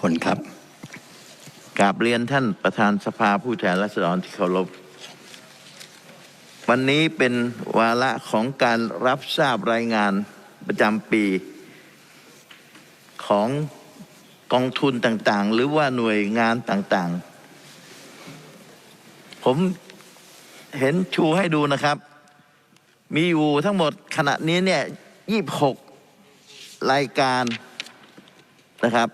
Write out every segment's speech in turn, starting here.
ผลครับกราบเรียนท่านประธานสภาผู้แทนราษฎรที่เคารพ วันนี้เป็นวาระของการรับทราบรายงานประจำปีของกองทุนต่างๆ หรือว่าหน่วยงานต่างๆ ผมเห็นชูให้ดูนะครับ มีอยู่ทั้งหมดขณะนี้เนี่ยยี่หกรายการนะครับ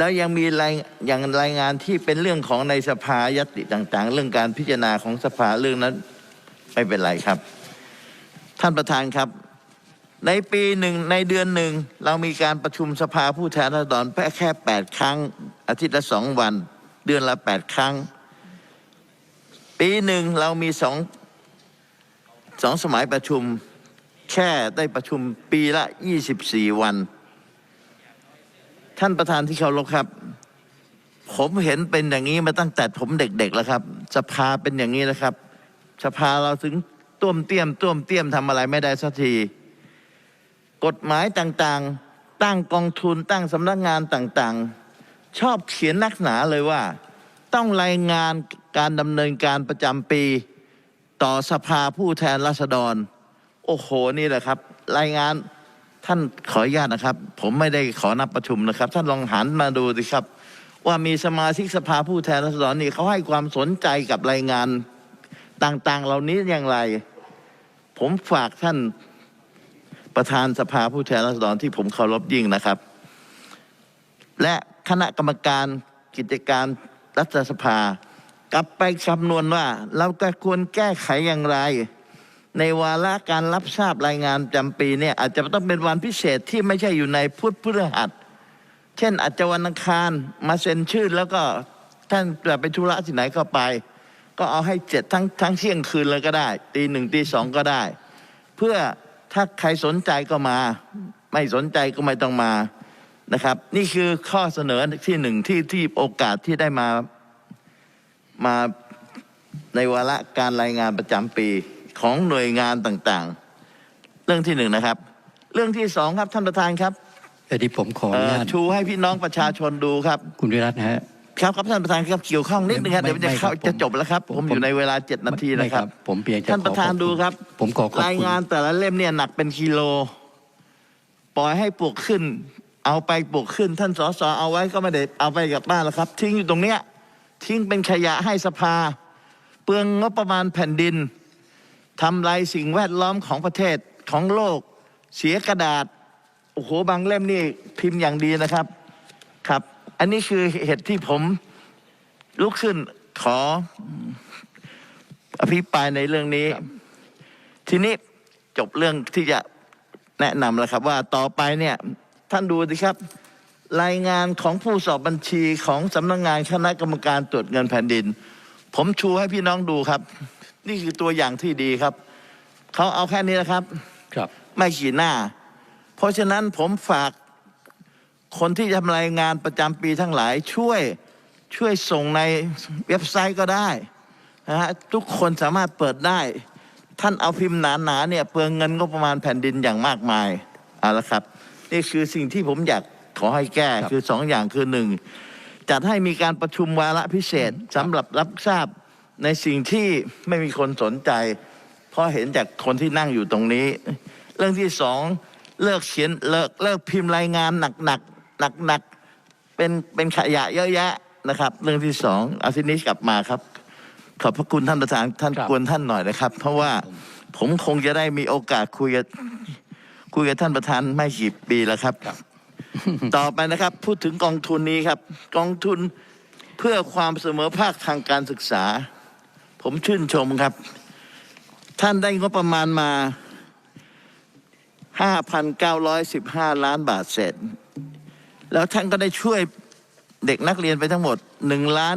แล้วยังมีรายอย่างรายงานที่เป็นเรื่องของในสภายติต่าง ๆ เรื่องการพิจารณาของสภาเรื่องนั้นไม่เป็นไรครับ ท่านประธานครับ ในปีหนึ่งในเดือนหนึ่งเรามีการประชุมสภาผู้แทนราษฎรแค่แค่แปดครั้ง อาทิตย์ละสองวัน เดือนละแปดครั้ง ปีหนึ่งเรามีสองสองสมัยประชุมแค่ได้ประชุมปีละยี่สิบสี่วัน ท่านประธานที่เคารพครับ ผมเห็นเป็นอย่างนี้มาตั้งแต่ผมเด็กๆแล้วครับสภาเป็นอย่างนี้นะครับสภาเราถึงต้วมเตี้ยมต้วมเตี้ยมทำอะไรไม่ได้สักที กฎหมายต่างๆ ตั้งกองทุนตั้งสำนักงานต่างๆ ชอบเขียนนักหนาเลยว่า ต้องรายงานการดำเนินการประจำปี ต่อสภาผู้แทนราษฎร โอ้โหนี่แหละครับ รายงาน ท่านขออนุญาตนะครับ ผมไม่ได้ขอนับประชุมนะครับ ท่านลองหันมาดูสิครับ ว่ามีสมาชิกสภาผู้แทนราษฎรนี่เขาให้ความสนใจกับรายงานต่างๆ เหล่านี้อย่างไร ผมฝากท่านประธานสภาผู้แทนราษฎรที่ผมเคารพยิ่งนะครับ และคณะกรรมการกิจการรัฐสภากลับไปคำนวณว่า เราก็ควรแก้ไขอย่างไร ในวาระการรับทราบรายงานประจำปีเนี่ยอาจจะต้องเป็นวันพิเศษที่ไม่ใช่อยู่ในพุทธพฤหัส เช่นอาจจะวันอังคารมาเซ็นชื่อแล้วก็ท่านจะไปธุระที่ไหนก็ไป ก็เอาให้เจ็ดทั้งทั้งเที่ยงคืนเลยก็ได้ ตีหนึ่งตีสองก็ได้ เพื่อถ้าใครสนใจก็มา ไม่สนใจก็ไม่ต้องมานะครับ นี่คือข้อเสนอที่หนึ่งที่ที่โอกาสที่ได้มามาในวาระการรายงานประจำปี ของหน่วยงานต่างๆ เรื่องที่หนึ่งนะครับ เรื่องที่สองครับท่านประธานครับแต่ที่ผมขออเอ่นุอญาตชูให้พี่น้องประชาชนดูครับ คุณวิรัตนะฮะครับครับท่านประธานครับเกี่ยวข้องนิดนึงครับไม่เดี๋ยวมันจะไม่ครัเข้าบผมจะจบแล้วครับผมผมอยู่ในเวลาเจ็ดนาทีไม่นะครับ ผมเพียงจะท่านประธานขอขอบดูครับ ผมขอขอบรายคุณงานแต่ละเล่มเนี่ยหนักเป็นกิโล ปล่อยให้ปลูกขึ้น เอาไปปลูกขึ้น ท่านสสเอาไว้ก็ไม่ได้เอาไปกลับบ้านแล้วครับ ทิ้งอยู่ตรงเนี้ยทิ้งเป็นขยะให้สภา เปลืองงบประมาณแผ่นดิน ทำลายสิ่งแวดล้อมของประเทศของโลก เสียกระดาษโอ้โหบางเล่มนี่พิมพ์อย่างดีนะครับครับ อันนี้คือเหตุที่ผมลุกขึ้นขออภิปรายในเรื่องนี้ ทีนี้จบเรื่องที่จะแนะนำแล้วครับ ว่าต่อไปเนี่ยท่านดูสิครับ รายงานของผู้สอบบัญชีของสำนักงานคณะกรรมการตรวจเงินแผ่นดิน ผมชูให้พี่น้องดูครับ นี่คือตัวอย่างที่ดีครับ เขาเอาแค่นี้นะครับ ครับ ไม่ขีดหน้า เพราะฉะนั้นผมฝากคนที่ทำรายงานประจำปีทั้งหลายช่วยช่วยส่งในเว็บไซต์ก็ได้นะฮะทุกคนสามารถเปิดได้ ท่านเอาพิมพ์หนาๆเนี่ยเปลืองเงินก็ประมาณแผ่นดินอย่างมากมายเอาละครับ นี่คือสิ่งที่ผมอยากขอให้แก้ครับคือสองอย่างคือหนึ่งจัดให้มีการประชุมวาระพิเศษสำหรับรับทราบ ในสิ่งที่ไม่มีคนสนใจ เพราะเห็นจากคนที่นั่งอยู่ตรงนี้ เรื่องที่สองเลิกเขียนเลิกเลิกพิมพ์รายงานหนักหนักหนักหนักๆเป็นเป็นขยะเยอะแยะนะครับ เรื่องที่สองเอาทีนี้กลับมาครับ ขอบพระคุณท่านประธานท่านครับกวนท่านหน่อยนะครับ เพราะว่าผมคงจะได้มีโอกาสคุยกับคุยกับท่านประธานไม่กี่ปีแล้วครับ ต่อไปนะครับ พูดถึงกองทุนนี้ครับ กองทุนเพื่อความเสมอภาคทางการศึกษา ผมชื่นชมครับ ท่านได้งบประมาณมา 5,915 ล้านบาทเศษ แล้วท่านก็ได้ช่วยเด็กนักเรียนไปทั้งหมด1ล้าน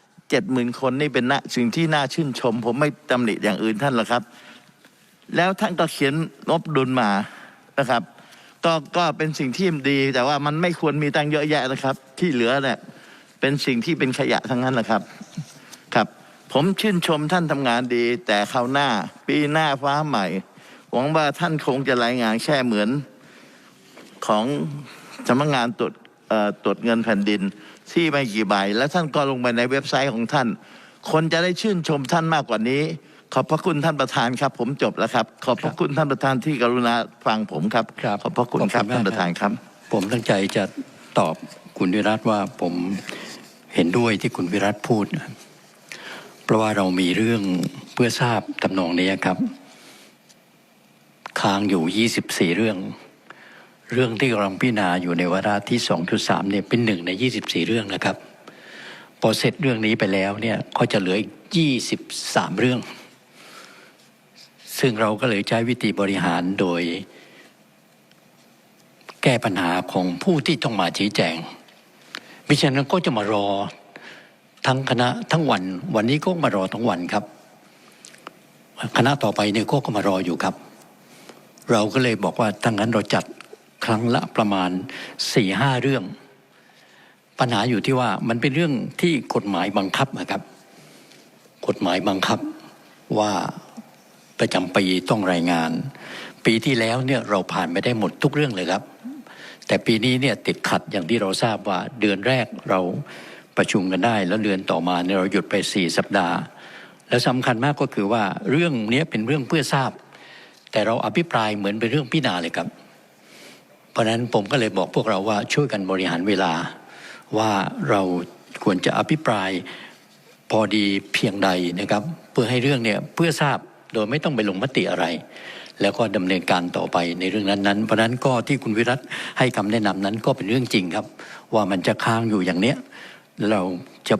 7หมื่นคนนี่เป็นนะสิ่งที่น่าชื่นชม ผมไม่ตำหนิอย่างอื่นท่านหรอกครับ แล้วท่านก็เขียนงบดุลมานะครับ ก็ก็เป็นสิ่งที่ดี แต่ว่ามันไม่ควรมีตังเยอะแยะนะครับ ที่เหลือเนี่ยเป็นสิ่งที่เป็นขยะทั้งนั้นแหละครับ ผมชื่นชมท่านทำงานดี แต่คราวหน้า ปีหน้าฟ้าใหม่หวังว่าท่านคงจะรายงานแค่เหมือนของสำนักงานตรวจเออ่อตรวจเงินแผ่นดินที่ไม่กี่ใบ แล้วท่านก็ลงไปในเว็บไซต์ของท่าน คนจะได้ชื่นชมท่านมากกว่านี้ ขอบพระคุณท่านประธานครับ ผมจบแล้วครับ ขอบพระคุณท่านประธานที่กรุณาฟังผมครับครับขอบพระคุณครับขอบคุณมากท่านประธานครับ ผมตั้งใจจะตอบคุณวิรัตว่าผมเห็นด้วยที่คุณวิรัตพูด เพราะว่าเรามีเรื่องเพื่อทราบตำนองนี้ครับ ค้างอยู่ 24 เรื่อง เรื่องที่กำลังพิจารณาอยู่ในวาระที่ 2.3เนี่ยเป็นหนึ่งใน 24 เรื่องนะครับ พอเสร็จเรื่องนี้ไปแล้วเนี่ยก็จะเหลืออีก 23 เรื่อง ซึ่งเราก็เลยใช้วิธีบริหารโดย แก้ปัญหาของผู้ที่ต้องมาชี้แจงมิฉะนั้นก็จะมารอ ทั้งคณะทั้งวัน วันนี้ก็มารอทั้งวันครับ คณะต่อไปเนี่ยก็ก็มารออยู่ครับ เราก็เลยบอกว่าถ้างั้นเราจัดครั้งละประมาณสี่ห้าเรื่อง ปัญหาอยู่ที่ว่ามันเป็นเรื่องที่กฎหมายบังคับนะครับ กฎหมายบังคับว่าประจำปีต้องรายงาน ปีที่แล้วเนี่ยเราผ่านไม่ได้หมดทุกเรื่องเลยครับ แต่ปีนี้เนี่ยติดขัดอย่างที่เราทราบว่าเดือนแรกเรา ประชุมกันได้ แล้วเดือนต่อมาเนี่ยเราหยุดไปสี่สัปดาห์ และสำคัญมากก็คือว่าเรื่องนี้เป็นเรื่องเพื่อทราบ แต่เราอภิปรายเหมือนเป็นเรื่องพิจารณาเลยครับ เพราะฉะนั้นผมก็เลยบอกพวกเราว่าช่วยกันบริหารเวลาว่าเราควรจะอภิปรายพอดีเพียงใดนะครับ เพื่อให้เรื่องเนี่ยเพื่อทราบโดยไม่ต้องไปลงมติอะไร แล้วก็ดำเนินการต่อไปในเรื่องนั้นๆ เพราะนั้นก็ที่คุณวิรัตให้คำแนะนำนั้นก็เป็นเรื่องจริงครับ ว่ามันจะค้างอยู่อย่างเนี้ย เราจะ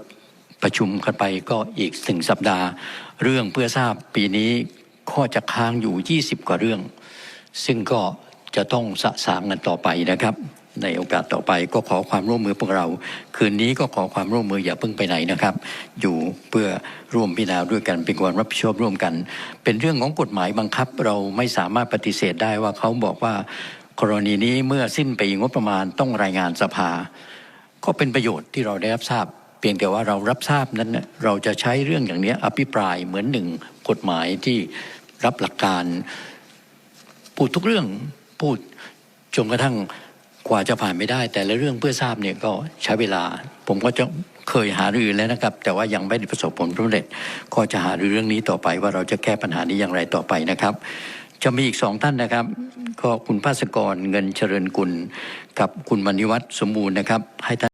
ประชุมกันไปก็อีกหนึ่งสัปดาห์ เรื่องเพื่อทราบปีนี้ก็จะค้างอยู่ 20 กว่าเรื่อง ซึ่งก็จะต้องสะสางกันต่อไปนะครับ ในโอกาสต่อไปก็ขอความร่วมมือพวกเรา คืนนี้ก็ขอความร่วมมืออย่าเพิ่งไปไหนนะครับ อยู่เพื่อร่วมพิจารณาด้วยกันเป็นความรับผิดชอบร่วมกัน เป็นเรื่องของกฎหมายบังคับ เราไม่สามารถปฏิเสธได้ว่าเขาบอกว่ากรณีนี้เมื่อสิ้นปีงบประมาณต้องรายงานสภา ก็เป็นประโยชน์ที่เราได้รับทราบ เพียงแต่ว่าเรารับทราบนั้นเราจะใช้เรื่องอย่างนี้อภิปรายเหมือนหนึ่งกฎหมายที่รับหลักการพูดทุกเรื่องพูดจนกระทั่งกว่าจะผ่านไม่ได้ แต่ละเรื่องเพื่อทราบเนี่ยก็ใช้เวลา ผมก็จะเคยหารือแล้วนะครับ แต่ว่ายังไม่ได้ประสบผลสำเร็จ ก็จะหารือเรื่องนี้ต่อไปว่าเราจะแก้ปัญหานี้อย่างไรต่อไปนะครับ จะมีอีกสองท่านนะครับ ก็คุณภาสกรเงินเจริญกุล กับคุณมณิวัฒน์สมบูรณ์นะครับให้ท่าน